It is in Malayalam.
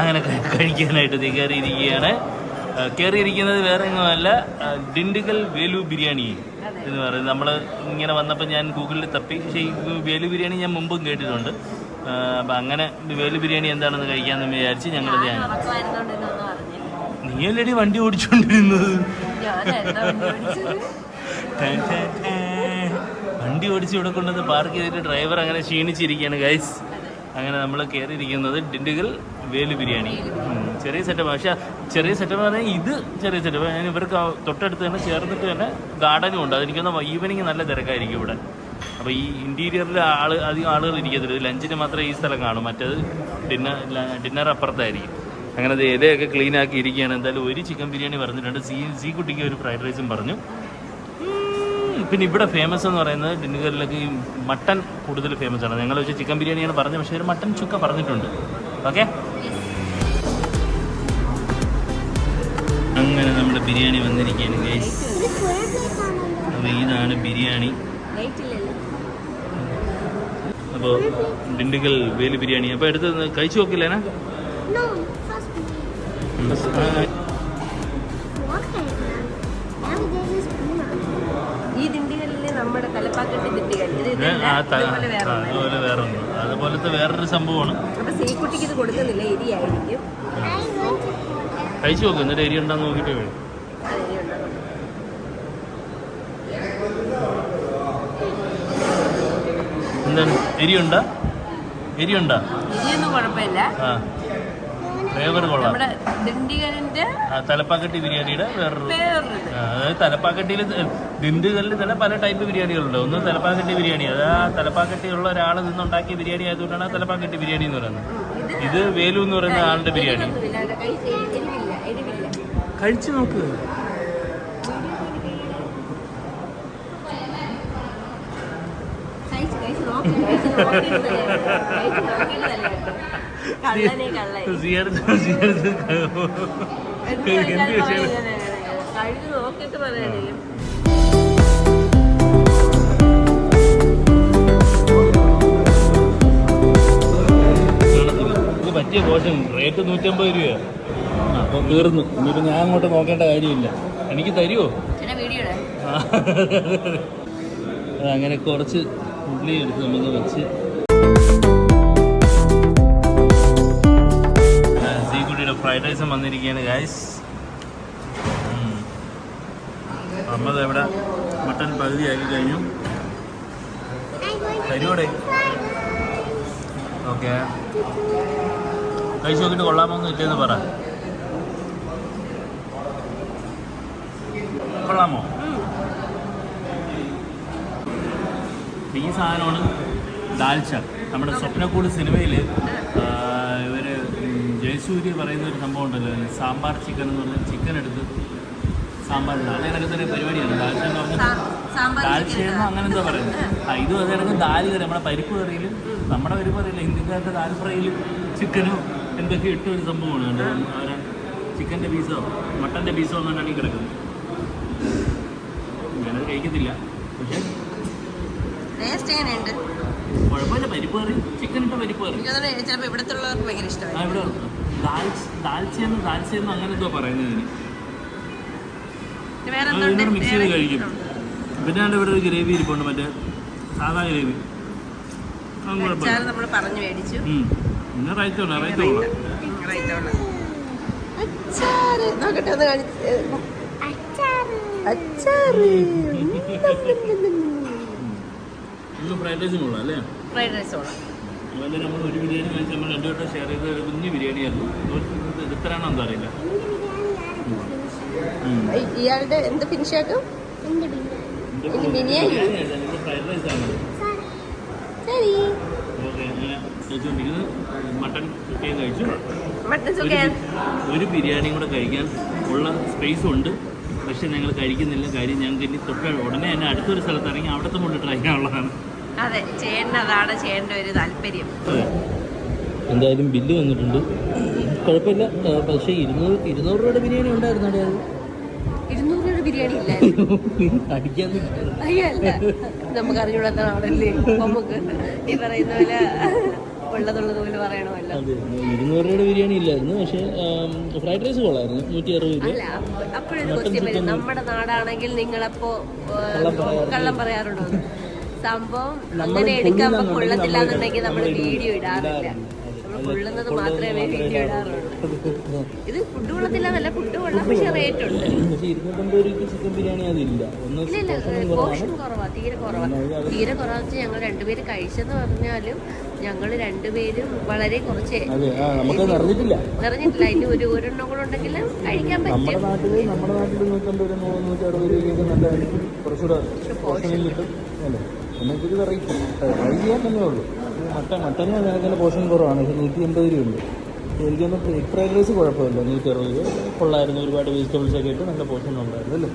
അങ്ങനെ കഴിക്കാനായിട്ട് നീ കയറിയിരിക്കുകയാണ്. കയറിയിരിക്കുന്നത് വേറെ ഒന്നുമല്ല ഡിണ്ടിഗൽ വേലു ബിരിയാണി എന്ന് പറയുന്നത്. നമ്മൾ ഇങ്ങനെ വന്നപ്പോൾ ഞാൻ ഗൂഗിളിൽ തപ്പി. പക്ഷേ ഈ വേലു ബിരിയാണി ഞാൻ മുമ്പും കേട്ടിട്ടുണ്ട്. അപ്പം അങ്ങനെ വേലു ബിരിയാണി എന്താണെന്ന് കഴിക്കാമെന്ന് വിചാരിച്ച് ഞങ്ങളിത് ഞാൻ അല്ലടി വണ്ടി ഓടിച്ചുകൊണ്ടിരുന്നത്. വണ്ടി ഓടിച്ച് ഇവിടെ കൊണ്ടുവന്ന് പാർക്ക് ചെയ്തിട്ട് ഡ്രൈവർ അങ്ങനെ ക്ഷീണിച്ചിരിക്കുകയാണ് ഗൈസ് അങ്ങനെ നമ്മൾ കയറിയിരിക്കുന്നത് ഡിണ്ടുകൽ വേലു ബിരിയാണി. ചെറിയ സെറ്റപ്പ് പക്ഷേ ചെറിയ സെറ്റപ്പ് പറഞ്ഞാൽ ഇത് ചെറിയ സെറ്റപ്പ് ഞാൻ ഇവർക്ക് തൊട്ടടുത്ത് തന്നെ ചേർന്നിട്ട് തന്നെ ഗാർഡനും ഉണ്ട്. അതെനിക്കൊന്ന് ഈവനിങ് നല്ല തിരക്കായിരിക്കും ഇവിടെ. അപ്പോൾ ഈ ഇന്റീരിയറിൽ ആൾ അധികം ആളുകൾ ഇരിക്കത്തില്ല. ലഞ്ചിന് മാത്രമേ ഈ സ്ഥലം കാണും. മറ്റേത് ഡിന്നർ ഡിന്നർ അപ്പുറത്തായിരിക്കും. അങ്ങനെ ഇലയൊക്കെ ക്ലീൻ ആക്കി ഇരിക്കുകയാണ്. എന്തായാലും ഒരു ചിക്കൻ ബിരിയാണി പറഞ്ഞിട്ടുണ്ട്. സീ സീ കുട്ടിക്ക് ഒരു ഫ്രൈഡ് റൈസും പറഞ്ഞു. പിന്നെ ഇവിടെ ഫേമസ് എന്ന് പറയുന്നത് ഡിന്നുകറിലൊക്കെ ഈ മട്ടൻ കൂടുതൽ ഫേമസ് ആണ്. ഞങ്ങൾ വെച്ച് ചിക്കൻ ബിരിയാണിയാണ് പറഞ്ഞത്. പക്ഷേ ഒരു മട്ടൻ ചുക്ക പറഞ്ഞിട്ടുണ്ട്. ഓക്കെ അങ്ങനെ നമ്മുടെ ബിരിയാണി വന്നിരിക്കുകയാണ് ഗൈസ് അപ്പോൾ ഇതാണ് ബിരിയാണി. അപ്പോൾ ഡിണ്ടുകൽ വേലി ബിരിയാണി. അപ്പോൾ എടുത്ത് കഴിച്ചു നോക്കില്ലേനാ ഈ ദിണ്ടികളിൽ നമ്മുടെ തലപ്പാക്കട്ടി ദിണ്ടികൾ. അതുപോലെ വേറെ ഒന്ന് അതുപോലത്തെ വേറൊരു സംഭവമാണ്. അപ്പൊ സീക്കുട്ടിക്ക് ഇത് കൊടുക്കുന്നില്ല എരിയായിരിക്കും. കഴിച്ചു നോക്ക് എന്നിട്ട് എരി ഉണ്ടാന്ന് നോക്കിയിട്ട് വേണം. എന്താണ്? എരിയുണ്ടാ? എരിയുണ്ടാ? എരിയൊന്നും കുഴപ്പമില്ല. ആ. നമ്മുടെ ദിണ്ടികളിന്റെ ആ തലപ്പാക്കട്ടി ബിരിയാണിയുടെ വേറൊരു അതായത് തലപ്പാക്കട്ടിയിൽ ദിണ്ടുകളിൽ തന്നെ പല ടൈപ്പ് ബിരിയാണികളുണ്ട്. ഒന്ന് തലപ്പാക്കട്ടി ബിരിയാണി. അത് ആ തലപ്പാക്കട്ടിയുള്ള ഒരാൾ നിന്നുണ്ടാക്കിയ ബിരിയാണി ആയതുകൊണ്ടാണ് ആ തലപ്പാക്കട്ടി ബിരിയാണി എന്ന് പറയുന്നത്. ഇത് വേലു എന്ന് പറയുന്ന ആളുടെ ബിരിയാണി. കഴിച്ചു നോക്ക്. കഴിച്ച് നോക്ക്. ഇത് പറ്റിയ പോഷൻ റേറ്റ് നൂറ്റമ്പത് രൂപയാണ് അപ്പോൾ തീർന്നു. ഇനിയിപ്പോൾ ഞാൻ അങ്ങോട്ട് നോക്കേണ്ട കാര്യമില്ല. എനിക്ക് തരുമോ അങ്ങനെ കുറച്ച് ഉള്ളി എടുത്ത് നമുക്ക് വെച്ച് ഫ്രൈഡ് റൈസും വന്നിരിക്കുകയാണ് ഗായ്സ് അമ്മത് എവിടെ മട്ടൻ പകുതിയാക്കി കഴിഞ്ഞു. തരൂടെ ഓക്കെ കഴിച്ചു നോക്കിയിട്ട് കൊള്ളാമോന്ന് ഇല്ലെന്ന് പറ. കൊള്ളാമോ? ഈ സാധനമാണ് ദാൽച്ച നമ്മുടെ സ്വപ്നക്കൂട് സിനിമയിൽ ജയസൂര്യ പറയുന്ന ഒരു സംഭവം ഉണ്ടല്ലോ. സാമ്പാർ ചിക്കൻ എന്ന് പറഞ്ഞാൽ ചിക്കൻ എടുത്ത് സാമ്പാർ അതേ കണക്ക് തന്നെ പരിപാടിയാണ്. ദാൽച്ചെന്ന് പറഞ്ഞാൽ സാമ്പാർ ദാൽച്ചയെന്നോ അങ്ങനെ എന്താ പറയുന്നത്. ആ ഇതും അതേ കണക്ക് ദാൽ കറി. നമ്മുടെ പരിപ്പ് കറിയിൽ നമ്മുടെ പരിപ്പ് കറിയില്ല. ഹിന്ദിക്കാരുടെ ദാൽ ഫ്രൈയിൽ ചിക്കനോ എന്തൊക്കെ ഇട്ട ഒരു സംഭവമാണ് കണ്ടോ? അവരെ ചിക്കന്റെ പീസോ മട്ടന്റെ പീസോ ഒന്നും കിടക്കുന്നത്. ഞാനത് കഴിക്കത്തില്ല. പക്ഷേ കുഴപ്പമില്ല. പരിപ്പ് കറി ചിക്കൻ ഇട്ട പരിപ്പ് കറി. ചിലപ്പോൾ ഇവിടുത്തെ ഭയങ്കര ആ ഇഷ്ടമായി ഇവിടെ ദാൽച്ചയെന്ന് ദാൽച്ചയെന്ന് അങ്ങനെ എന്തോ പറയുന്നതിന് ഇതിനോട് മിക്സ് ചെയ്ത് കഴിക്കും പിന്നെ അവിടെ ഇവിടെ ഒരു ഗ്രേവി ഇരിപ്പുണ്ട് മറ്റേ സാധാ ഗ്രേവി നമ്മൾ പറഞ്ഞു മേടിച്ചു. പിന്നെ റൈറ്റ് ഉള്ള റൈറ്റ് ഉള്ള റൈറ്റുള്ള അച്ചാറ് നോക്കട്ടെ ഒന്ന് കാണിച്ച് അച്ചാറ്. അച്ചാറ് ഇത് ഫ്രൈഡ് റൈസും കൊള്ളാം അല്ലേ ഫ്രൈഡ് റൈസ് ഓണം അതുപോലെ നമ്മൾ ഒരു ബിരിയാണി വാങ്ങിച്ച് നമ്മൾ രണ്ടു വട്ടം ഷെയർ ചെയ്ത ഒരു കുഞ്ഞു ബിരിയാണി ആയിരുന്നു. ഇത് ഇത് എത്രയാണോ എന്താ അറിയില്ല? ഇയാളുടെ എന്ത് ഫിനിഷ് ആക്കും? എന്റെ ബിരിയാണി. ഇനി ബിരിയാണി? ഫ്രൈഡ് റൈസ് ആണ്. ശരി. കഴിച്ചുകൊണ്ടിരിക്കുന്നത് മട്ടൺ കുട്ടിയും കഴിച്ചു. മട്ടൻ ഒരു ഒരു ബിരിയാണിയും കൂടെ കഴിക്കാൻ ഉള്ള സ്പേസ് ഉണ്ട്. പക്ഷെ ഞങ്ങൾ കഴിക്കുന്നില്ല. കാര്യം ഞങ്ങൾക്ക് ഇനി തൊട്ട് ഉടനെ തന്നെ അടുത്തൊരു സ്ഥലത്ത് ഇറങ്ങി അവിടുത്തെ കൊണ്ട് ട്രൈ ചെയ്യാനുള്ളതാണ്. അതെ അതാണ് ചെയ്യേണ്ട ഒരു താല്പര്യം. എന്തായാലും ബില്ല് വന്നിട്ടുണ്ട്. കുഴപ്പമില്ല. പക്ഷേ ഇരുന്നൂറ് ഇരുന്നൂറ് രൂപയുടെ ബിരിയാണി ഉണ്ടായിരുന്നു അത്. ഇരുന്നൂറ് രൂപ ബിരിയാണി ഇല്ല അടിക്കാൻ അയ്യല്ല നമുക്ക് അറിഞ്ഞൂടാത്ത ആളല്ലേ നമുക്ക്. ഈ പറയുന്ന പോലെ ഇരുന്നൂറ് രൂപയുടെ ബിരിയാണി ഇല്ലായിരുന്നു. പക്ഷേ ഫ്രൈഡ് റൈസ് കൊള്ളായിരുന്നു. നൂറ്റി അറുപത് രൂപ. അല്ല നമ്മുടെ നാടാണെങ്കിൽ നിങ്ങളപ്പോ കള്ളം പറയാറുണ്ടോ? സംഭവം അങ്ങനെ എടുക്കാൻ കൊള്ളത്തില്ല എന്നുണ്ടെങ്കിൽ നമ്മൾ വീഡിയോ ഇടാറില്ല. കൊള്ളുന്നത് മാത്രമേ വീഡിയോ ഇടാറുള്ളൂ. ഇത് ഫുഡ് കൊള്ളത്തില്ല എന്നല്ല ഫുഡ് കൊള്ളാം പക്ഷെ റേറ്റ് ഉണ്ട്. പക്ഷേ ഇല്ല പോർഷൻ കുറവാ തീരെ കുറവാ. തീരെ കുറവാന്ന് വെച്ചാൽ ഞങ്ങൾ രണ്ടുപേര് കഴിച്ചെന്ന് പറഞ്ഞാലും ഞങ്ങൾ രണ്ടുപേരും വളരെ കുറച്ച് നിറഞ്ഞിട്ടില്ല നിറഞ്ഞിട്ടില്ല അതിന് ഒരു ഒരെണ്ണം കൂടെ ഉണ്ടെങ്കിൽ കഴിക്കാൻ പറ്റും. നാട്ടിൽ നമ്മുടെ എന്നൊക്കെ ഒരു വെറൈറ്റി ട്രൈ ചെയ്യാൻ തന്നെ ഉള്ളൂ. മട്ടൻ മട്ടന് അങ്ങനെ പോഷൻ കുറവാണ്. പക്ഷേ നൂറ്റി എൺപത് രൂപയുണ്ട് എനിക്കൊന്ന് എഗ് ഫ്രൈഡ് റൈസ് കുഴപ്പമില്ല. നൂറ്റി അറുപത് രൂപ. കൊള്ളായിരുന്നു. ഒരുപാട് വെജിറ്റബിൾസ് ഒക്കെ ഇട്ട് നല്ല പോഷൻ ഉണ്ടായിരുന്നു അല്ലേ?